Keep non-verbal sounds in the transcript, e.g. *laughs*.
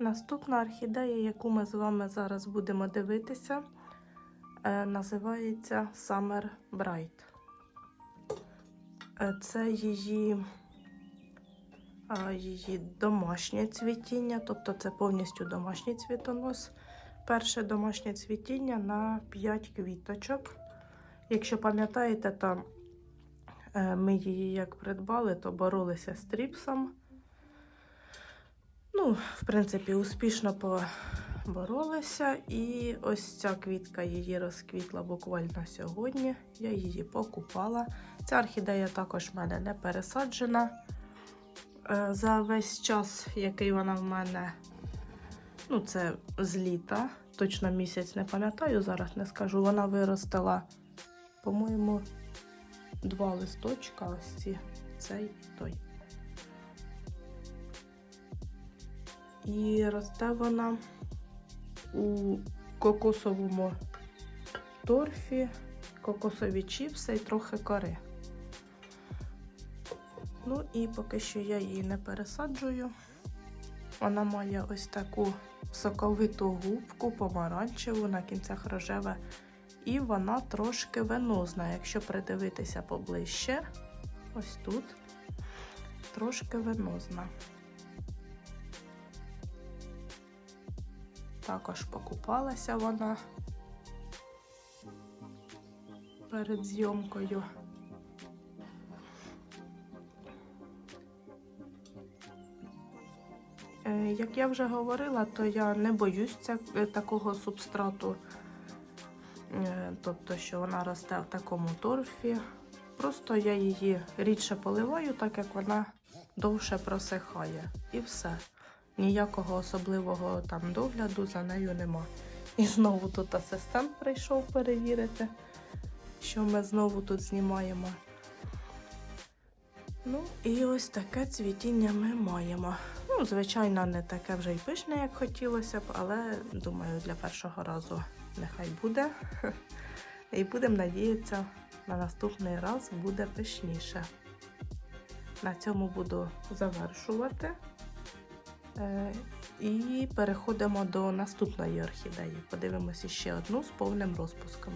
Наступна орхідея, яку ми з вами зараз будемо дивитися, е, називається Summer Bright. Е, Це її, е, її домашнє цвітіння, тобто це повністю домашній цвітонос. Перше домашнє цвітіння на 5 квіточок. Якщо пам'ятаєте, е, ми її як придбали, то боролися з тріпсом. В принципі, успішно поборолися. І ось ця квітка її розквітла буквально сьогодні. Я її покупала. Ця орхідея також в мене не пересаджена. Е, За весь час, який вона в мене, ну, це з літа, точно місяць не пам'ятаю, зараз не скажу. Вона виростила, по-моєму, два листочка, ось ці, цей той. І росте вона у кокосовому торфі, кокосові чіпси і трохи кори. Ну і поки що я її не пересаджую. Вона має ось таку соковиту губку, помаранчеву, на кінцях рожеве. І вона трошки венозна, якщо придивитися поближче, ось тут, трошки венозна. Також покупалася вона перед зйомкою. Е, Як я вже говорила, то я не боюсь такого субстрату, Е, тобто, що вона росте в такому торфі. Просто я її рідше поливаю, так як вона довше просихає. І все. Ніякого особливого там догляду за нею нема. І знову тут асистент прийшов перевірити, що ми знову тут знімаємо. Ну, і ось таке цвітіння ми маємо. Ну, звичайно, не таке вже й пишне, як хотілося б, але думаю, для першого разу нехай буде. *laughs* І будемо надіятися, на наступний раз буде пишніше. На цьому буду завершувати. Е, І переходимо до наступної орхідеї. Подивимося ще одну з повним розпуском.